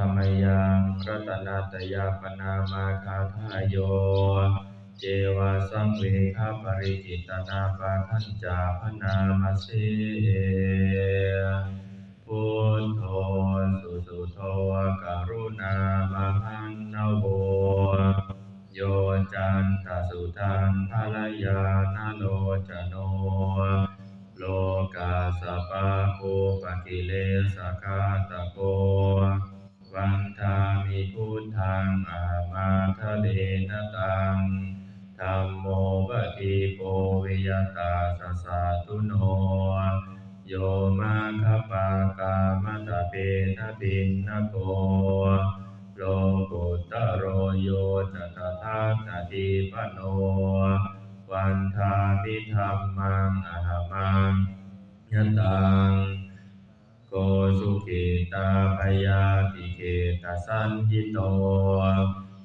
รรมยังรัตนาตยาปนามาคาทายโย เจวาสังเวคาปริจิตนาปาทัญจาพนามาเสพุทโธสุสุโธกรุณามหันนโวโยจันตสุทันภรยานาโลจโน โลกาสปะโคปกิเลสกาตะโก วันทามิพุทธังอามาทะเลนตังธรรมโมปฏิโปวิยตาสสะตุโน โยมาคปากามตะเปทะตินนโกโลกุตโรโยจะตถาคติปโน วันทามิธรรมังอหมังยตัง โกสุขิตาปยาติเกตสันยิโต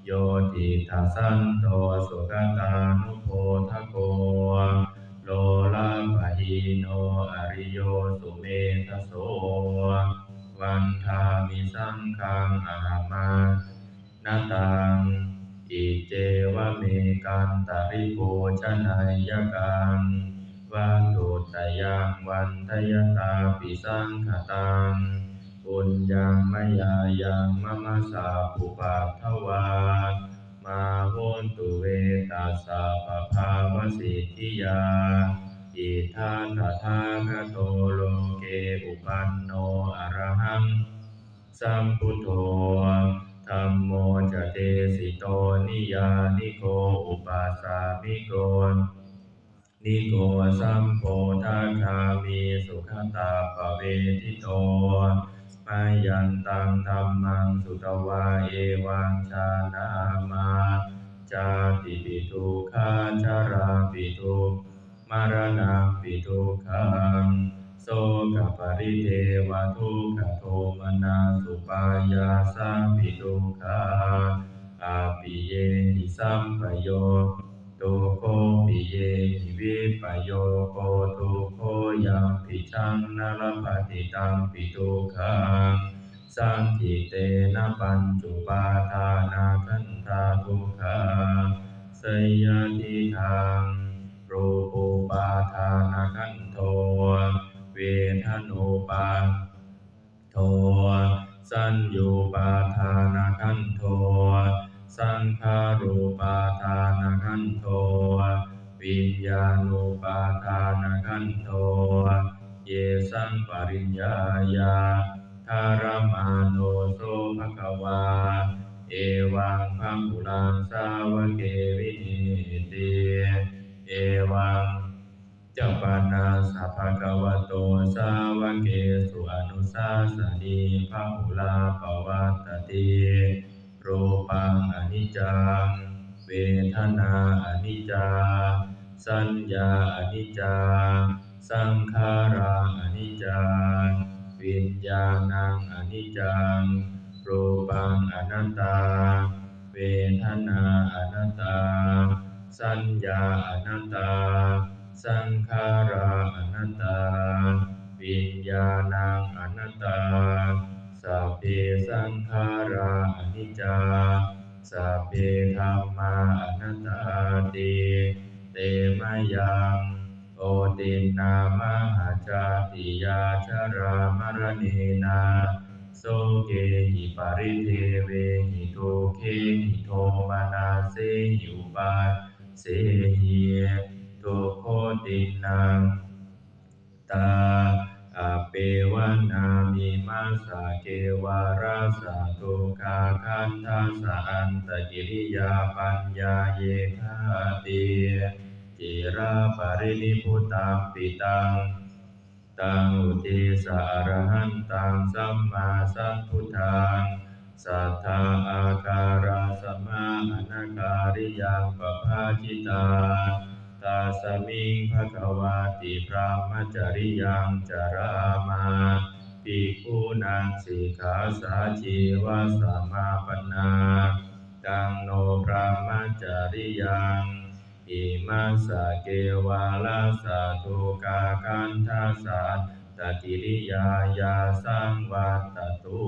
โยติทัสันโตสุขตานุโพทโก โลลัมปะหิโนอริโยสุเมทโส วันทามิสังฆังอามานาตังอิเจวะเมกันตาริโภชนายกัง วันตุตยังวันทยตาปิสังขตังปุญญังมยายังมมะสาปุปัทวามาโหนตุเวตัสสะปะภาวสิทธิยาอิทานตถาคโตโลเกอุปันโนอรหังสัมพุทโธธัมโมจเตสิโตนิยานิโกอุปัสสามิโก นิโกสัมโพธาคามีสุขตาปเวทิโตมายันตังธรรมังสุตวาเอวังชานามาจาติปิทุกขาชาราปิทุกมารณะปิทุกขังโสกปริเทวทุกขโทมนาสุปายาสาปิทุกขาอาปิเยหิสัมปโย รปฏิตังปิตุขังสังขิเตนะปัญจุปาทานาคันธาทุกขังสยติทังรูปปาทานาคันโทเวทนุปาโทสัญญูปาทานาคันโทสังขารูปาทานาคันโทวิญญาณุปาทานาคันโท เยสังปริญญายาธารมาโนโสภะคะวา เอวังพังบุลังสาวเกวินิติเอวังเจ้าปานาสัพพะคะวะโตสาวกเกสุอนุสาสนีพระหุลาปวัตตติรูปังอนิจจังเวทนาอนิจจา สัญญาอนิจจา สังขาราอนิจจังวิญญาณังอนิจจังรูปังอนัตตา เวทนาอนัตตา สัญญาอนัตตา สังขาราอนัตตา วิญญาณังอนัตตาสัพเพสังขาราอนิจจาสัพเพธัมมาอนัตตาติเตมยัง ตินนามหาจาติยาชรามรณีนาโสเกหิปริเทเวหิโทเคหิโทมานาเสหิอุปาเสหิทุโคตินังตาอาเปวนามิมาสาเกวาราสาตุกาคันทัสสะอันตกิริยาปัญญาเยคาติ จิราปรินิพุตังปิตังตังอุติสารหันตังสัมมาสัมพุทธังสัทธาอาการาสมาอนาการิยังปภาจิตาตาสมิงภะคะวาติพระมจริยังจารามาภิกขุนังสิกขาสาชีวาสามาปนาตังโนพระมจริยังอิ มาสะเกวาลาสาตุกาคันทัสสะตกิริยายาสังวัตตุ